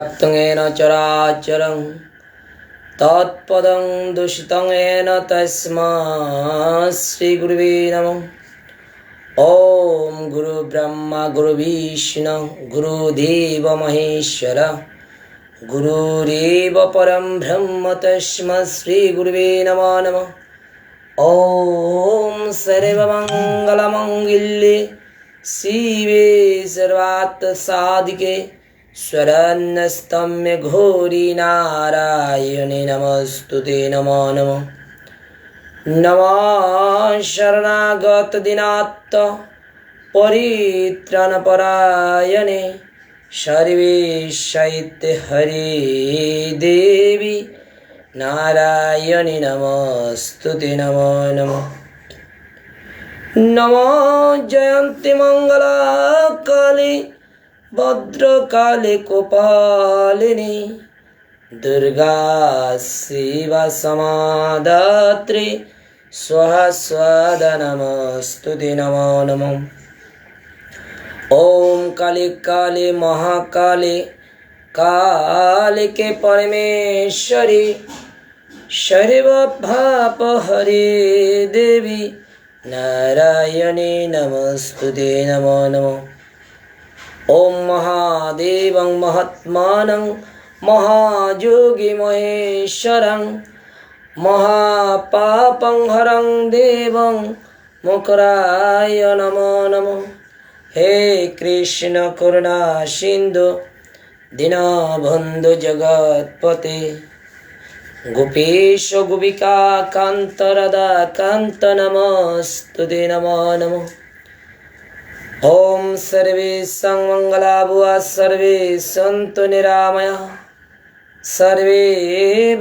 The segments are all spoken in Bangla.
तत्त्वेन चराचरं तत्पदं दूषितं येन तस्मा श्रीगुरुवे नमः ॐ गुरुब्रह्मा गुरुविष्णु गुरुदेव महेश्वर गुरुरेव परं ब्रह्म तस्मै श्रीगुरुवे नमो नमः ॐ सर्वमङ्गलमङ्गल्ये शिवे सर्वार्थसाधिके शरण्यस्तम्य घोरी नारायणे नमस्तु ते नमो नमः नमः शरणागतदिनात्त परित्राणपरायणे सर्वेशैत्य हरे देवी नारायणि नमस्तु ते नमो नमः नमो जयन्ति मङ्गलाकाले ভদ্রকালে কপালিনী দুর্গা শিব সমাদাত্রী স্বহস্বদনমস্তুতি নমস্তুতি নম নম। ওম কালী কালী মহাকালী কালিকে পরমেশ্বরী সর্বভাপ হরে দেবী নারায়ণী নমস্তুতি নম নম। ॐ महादेवं महात्मानं महायोगी महेश्वरं महापापं हरं देवं मुकराय नमो नमः हे कृष्ण करुणा सिन्धु दीनबन्धु जगत्पते गोपेश गोपिका कान्त राधा कान्त नमस्तु ते नमो नमः ॐ सर्वेषां मङ्गलाभुवा सर्वे सन्तु निरामया सर्वे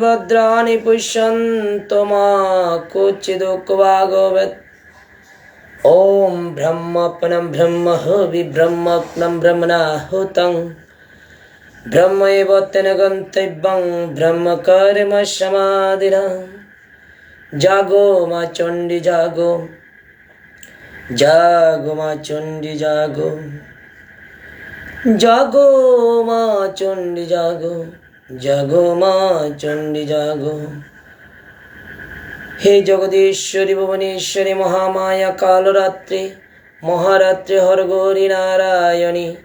भद्राणि पुष्यन्तु मा कुचिदुक्वागोवत् ॐ ब्रह्मपनं ब्रह्म विब्रह्मप्नं ब्रह्मणा हुतं ब्रह्म एव तेन गन्तव्यं ब्रह्मकर्म समाधिना जागो मा चण्डि जागो জাগো মা চণ্ডী, জাগো। জাগো মা চণ্ডী, জাগো। জাগো মা চণ্ডী, জাগো। হে জগদীশ্বরী, ভুবনেশ্বরী, মহামায়া, কালরাত্রি, মহারাত্রি, হরগৌরী, নারায়ণী,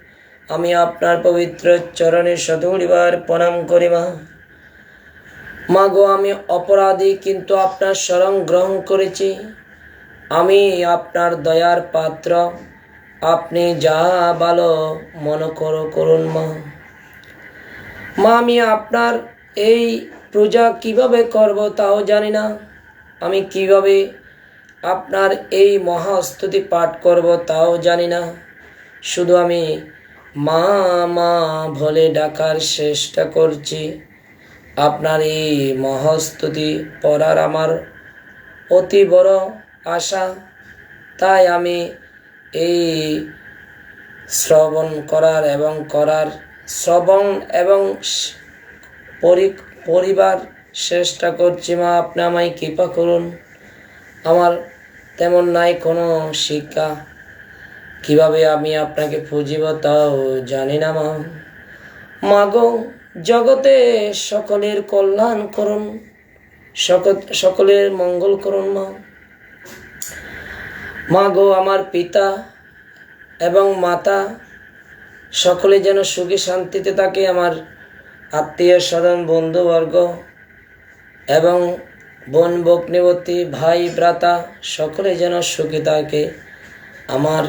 আমি আপনার পবিত্র চরণে শতগুলিবার প্রণাম করি মা। মা গো আমি অপরাধী, কিন্তু আপনার স্মরণ গ্রহণ করেছি। আমি আপনার দয়ার পাত্র। আপনি যা ভালো মনে করো, করুন মা। মা, আমি আপনার এই পূজা কীভাবে করব তাও জানি না। আমি কীভাবে আপনার এই মহাস্তুতি পাঠ করব তাও জানি না। শুধু আমি মা মা বলে ডাকার চেষ্টা করছি। আপনার এই মহাস্তুতি পড়ার আমার অতি বড় আশা, তাই আমি এই শ্রবণ করার এবং করার শ্রবণ এবং পরিবার চেষ্টা করছি। মা, আপনি আমায় কৃপা করুন। আমার তেমন নাই কোনো শিক্ষা। কীভাবে আমি আপনাকে পুঁজিব তাও জানি না, মা। মাগো, জগতে সকলের কল্যাণ করুন। সকলের মঙ্গল করুন, মা। মা গো আমার পিতা এবং মাতা সকলে যেন সুখী শান্তিতে থাকে, আমার আত্মীয় স্বজন, বন্ধুবর্গ এবং বোন, বগ্নিবতী, ভাই, ভ্রাতা সকলে যেন সুখী থাকে। আমার,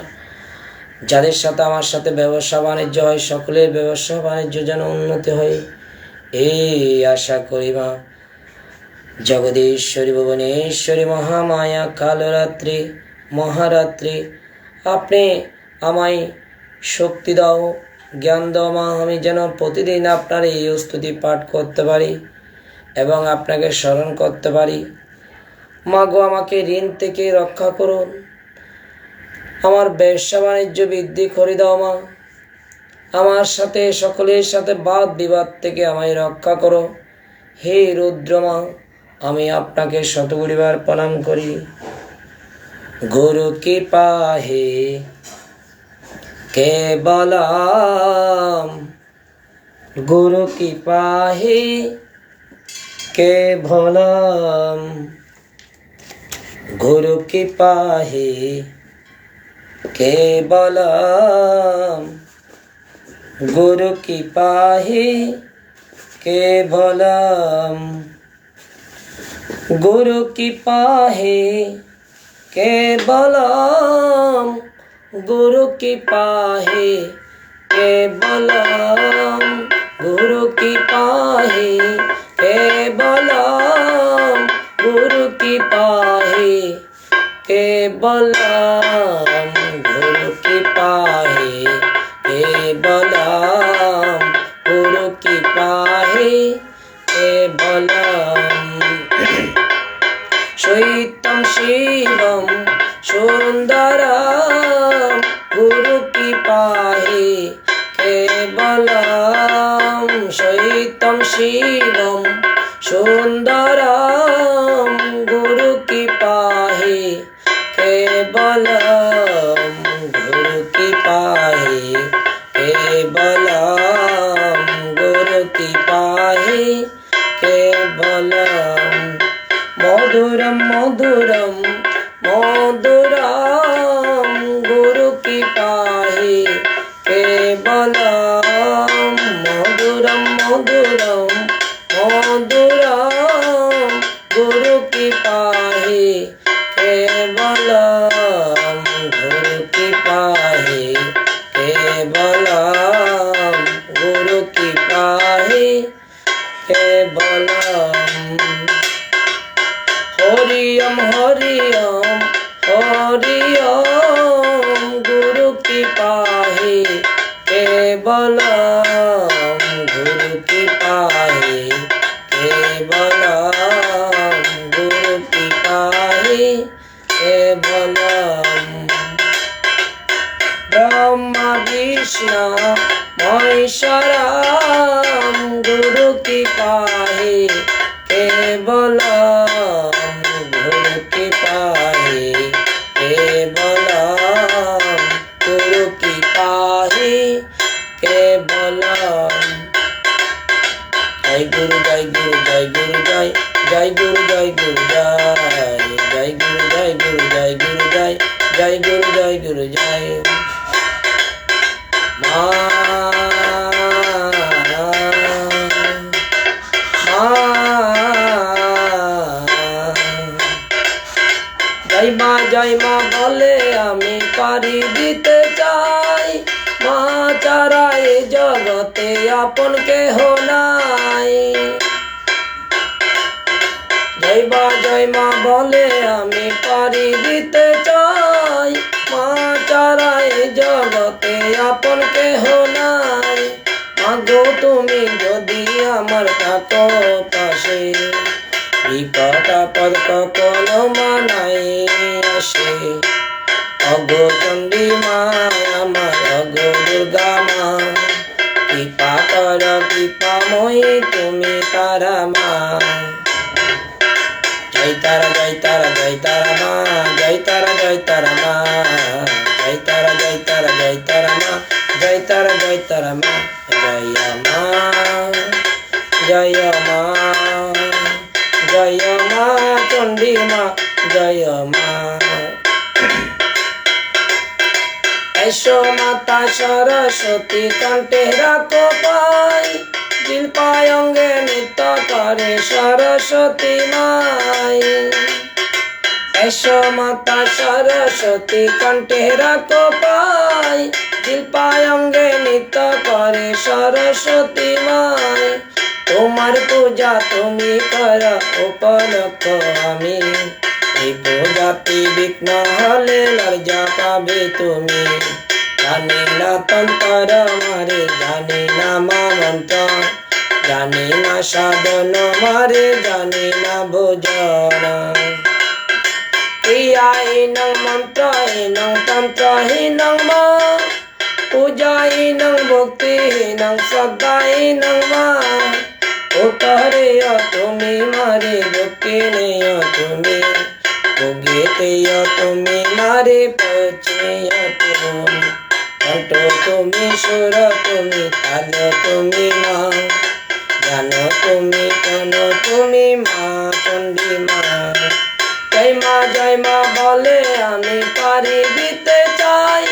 যাদের সাথে আমার সাথে ব্যবসা বাণিজ্য হয়, সকলের ব্যবসা বাণিজ্য যেন উন্নতি হয়, এই আশা করি মা। জগদীশ্বরী ভুবনেশ্বরী মহামায়া, কালরাত্রি মহারাত্রি। আপনি আমায় শক্তি দাও, জ্ঞান দাও মা, আমি যেন প্রতিদিন আপনার এই স্তুতি পাঠ করতে পারি এবং আপনাকে স্মরণ করতে পারি। মা গো, আমাকে ঋণ থেকে রক্ষা করুন। আমার ব্যবসা বাণিজ্য বৃদ্ধি করে দাও মা। আমার সাথে, সকলের সাথে বাদ বিবাদ থেকে আমায় রক্ষা করো। হে রুদ্রমা আমি আপনাকে শতগুড়িবার প্রণাম করি। गुरु की पाहे केवलम गुरु की पाहे केवलम गुरु की पाहे केवलम गुरु की पाहे केवलम गुरु की पाहे কে বলম? গুরু কি পাহে কে বলম? গুরু কি পাহে গুরু কি পাহে গুরু কি চৈতম শিবম সুন্দর গুরু কি পাহে কেবলম। শৈতম শিবম সুন্দর মধুরম মধুরম মধুরম। হরিয়ম হরিয়ম হরিয়ম। গুরু কি পাহি কেবলম, গুরু কি পাহি কেবলম। গুরু কি পাহি কেবলম। ব্রহ্মা, বিষ্ণু, মহেশ্বরম। গুরু কি পাহি কেবলম। জয় মা বলে, আমি পারি দিতে চাই। মা চারা জগতে আপন কেহ নাই। জয় মা জয় মা বলে, আমি পারি দিতে চাই। মা চারা জগতে আপন কেহ নাই। মাগো তুমি যদি আমার থাকো পাশে বিপদ আপদ কখনো মানাই আসে। অগো চণ্ডী মা আমার অগো দুর্গা মা কৃপা কর তুমি তারা মা জয় তারা জয় তারা জয় তারা মা জয় তারা জয় তারা মা জয় তারা জয় তারা জয় তারা মা জয় তারা জয় তারা মা জয় মা জয় মা চণ্ডী মা জয় মা এসো মাতা সরস্বতী কণ্ঠে রাখো পাই দিল পায়ঙ্গে নৃত্য করে সরস্বতী মাই এসো মাতা সরস্বতী কণ্ঠে রাখো পাই দিল পায়ঙ্গে নৃত্য করে সরস্বতী মাই তোমার পূজা তুমি কর, উপলক্ষ আমি। এই পূজাতে বিঘ্ন হলে লজ্জা পাবে তুমি। জানি না তন্তর মারে জানি না মন্ত্র জানি না সাধন মারে জানি না ভোজন। ক্রিয়াহীনং মন্ত্রহীনং তন্ত্রহীনং মা। পূজাহীনং ভক্তিহীনং শ্রদ্ধাহীনং মা। উতরেয় তুমি মারে দক্ষিণেয় তুমি ভোগেতেয় তুমি মারে পচেয় তুমি কণ্ঠ তুমি, সুর তুমি, তাল তুমি, মা। তুমি কেন তুমি, মা, চণ্ডী মা। জয় মা জয় মা বলে আমি পারি দিতে চাই।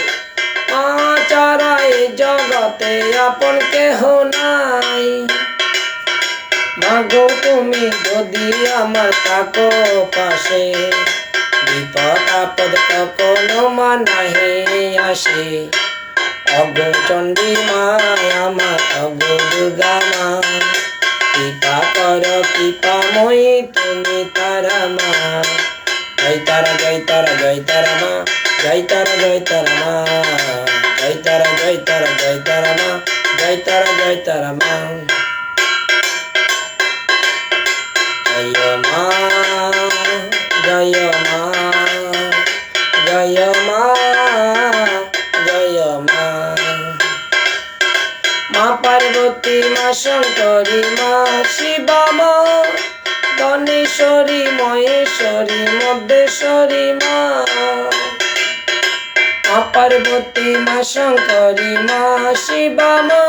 মা এই জগতে আপন কেহ নাই। মাগো তুমি যদি আমার থাকো পাশে, বিপদ আপদ কখনো মা নাহি আসে। অগো চণ্ডী মা আমার অগো দুর্গা মা, কৃপা কর, কৃপা মই, তুমি তারা মা। জয় তারা জয় তারা জয় তারা মা, জয় তারা জয় তারা মা। জয় তারা জয় তারা জয় তারা মা, জয় তারা জয় তারা মা। জয় মা জয় মা জয় মা জয় মা মা পার্বতী মা, শঙ্করী মা শিবা মা গণেশ্বরী মহেশ্বরী মধ্যেশ্বরী মা পার্বতী মা শঙ্করী মা শিবা মা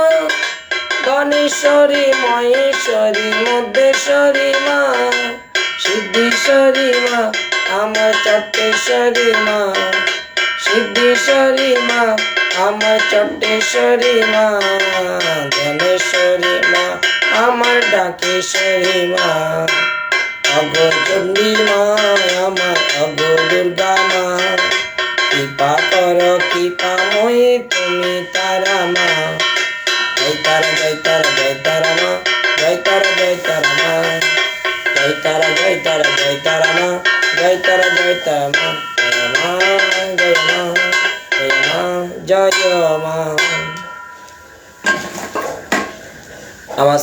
গণেশ্বরী মহেশ্বরী মধ্যেশ্বরী মা সিদ্ধেশ্বরী মা আমার চট্টেশ্বরী মা সিদ্ধেশ্বরী মা আমার চট্টেশ্বরী মা ধনেশ্বরী মা আমার ডাকেশ্বরী মা অগচণ্ডী মা আমার অগ দুর্গা মা, কৃপা কর, কৃপা মই তুমি তারা মা। জয় তারা জয় তারা জয় তারা মা জয় তারা জয় তারা মা জয় তারা মা জয় মা জয় মা আমার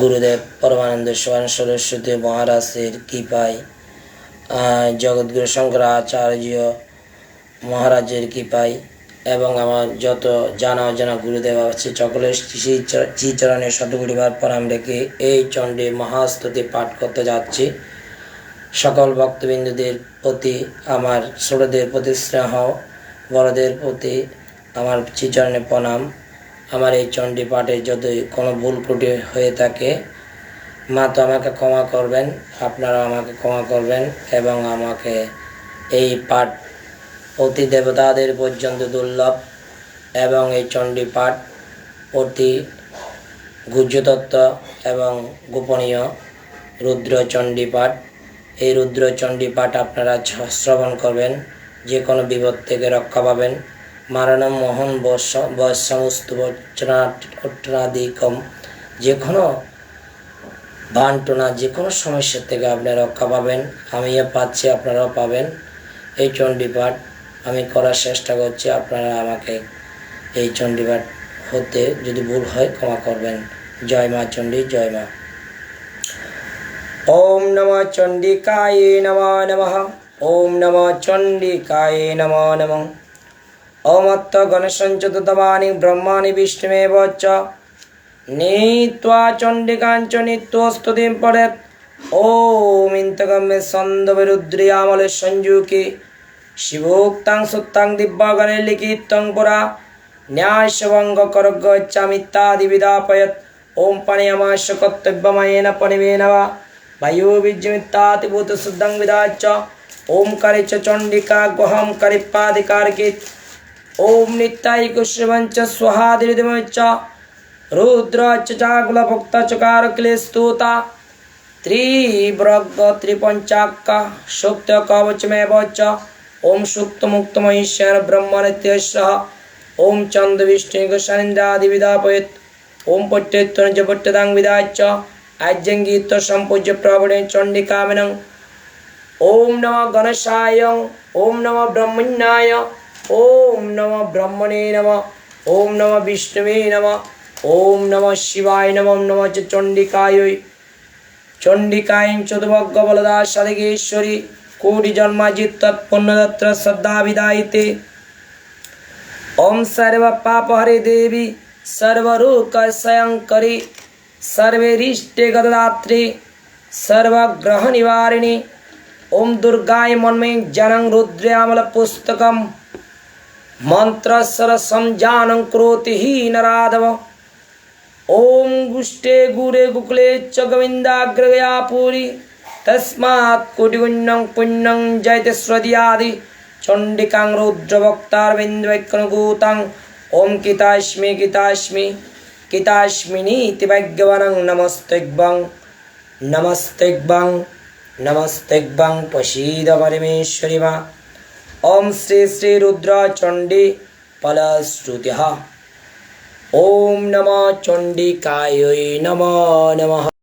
গুরুদেব পরমানন্দ স্বয়ং সরস্বতী মহারাজের কৃপায় জগৎগুরু শঙ্করাচার্য মহারাজের কৃপায়। এবং আমার যত জানা অজানা গুরুদেব আছে সকলের শ্রী- শ্রীচরণে শতগুলিবার প্রণাম রেখে এই চণ্ডী মহাস্তুতি পাঠ করতে যাচ্ছি। সকল ভক্তবিন্দুদের প্রতি, আমার ছোটদের প্রতি স্নেহ, বড়দের প্রতি আমার শ্রীচরণে প্রণাম। আমার এই চণ্ডী পাঠে যদি কোনো ভুল ত্রুটি হয়ে থাকে, মা তো আমাকে ক্ষমা করবেন আপনারা আমাকে ক্ষমা করবেন এবং আমাকে এই পাঠ অতি দেবতাদের পর্যন্ত দুর্লভ এবং এই চণ্ডী পাঠ অতি গুহ্যতত্ত্ব এবং গোপনীয় রুদ্র চণ্ডী পাঠ এই রুদ্র চণ্ডী পাঠ আপনারা শ্রবণ করবেন যে কোনো বিপদ থেকে রক্ষা পাবেন। মারণম মোহন বর্ষ সমস্ত বচনাদিকম যে কোনো বানটোনা যে কোনো সমস্যার থেকে আপনারা রক্ষা পাবেন। আমিও পাচ্ছি, আপনারাও পাবেন। এই চণ্ডীপাঠ আমি করার চেষ্টা করছি, আপনারা আমাকে এই চণ্ডীপাঠ হতে যদি ভুল হয় ক্ষমা করবেন। জয় মা চণ্ডী, জয় মা। ওম নম চণ্ডিকায় নম নমঃ, ওম নম চণ্ডিকায় নম নম। ওমত্ত গণসঞ্চতবানি ব্রহ্মাণি বিষ্ণুমেব চ। নীত্वा চণ্ডিকাঞ্চ নিত্যস্তুতিম পড়েত ওম ইন্তগম্যে ছন্দবিরুদ্রিয়ামলে সঞ্জুকে शिवोक्तां सुत्तां दिव्यागणे लिखितं पुरा। न्यायशवङ्गकरगच्छामित्तादिविदापयत् ॐ पणयमाश्य कर्तव्यमयेन पणिवेन वा। सुद्धं विदाच्च। ओम करे च चण्डिका गुहं करिपादिकारकित् ॐ नित्यायि कुश्रवं च स्वाहादिरिदमश्च रुद्र च चाकुलभुक्तचकारक्लेस्तुता। त्रिव्रग त्रिपञ्चाक्का सूक्तकवचमेव च। ओम सुक्त मुक्त महेश्वर ब्रह्मनित्यश्र ओम चंद विष्णु सानिंदादि विदापयत ओम पट्टेत्वज पट्टदांग विदाच आज्यंगीत संपूज्य प्रवणे चंडिकामिनं ओम नम गणेशाय ओम नम ब्रह्मण्याय ओम नम ब्रह्मणे नम ओम नम विष्णुवे नम ओम नम शिवाय नम नम च चंडिकाय चंडिकाय चतुभग्गबलदा सदगेश्वरी कोटिजन्माजित ओम सर्व पाप हरे देवी सर्वरूकशयङ्करि सर्वेरिष्टे गददात्री सर्वग्रहनिवारिणि। ओम दुर्गाय मन्मे जनं रुद्र्यामलपुस्तकं मन्त्रसरसं जानं क्रोति ही नराधव ओम गुष्टे गुरे गुकुले च गोविन्दाग्रगया पूरी তসমাত কুটিগুণ্যং পুণ্যং জয়তে শ্রদিয়াদি চণ্ডিকাং রুদ্রবক্তার বিন্দুবৈকনগূতাং ওম কিতাশ্মি কিতাশ্মি কিতাস্মি কিতাস্মিনীতি ভাগ্যবানং নমস্তেগ্বং নমস্তেগ্বং নমস্তেগ্বং পশীদ পরমেশ্বরী মা ওম শ্রী শ্রী রুদ্র চণ্ডী ফলশ্রুতি ওম নম চণ্ডিকায় নম নম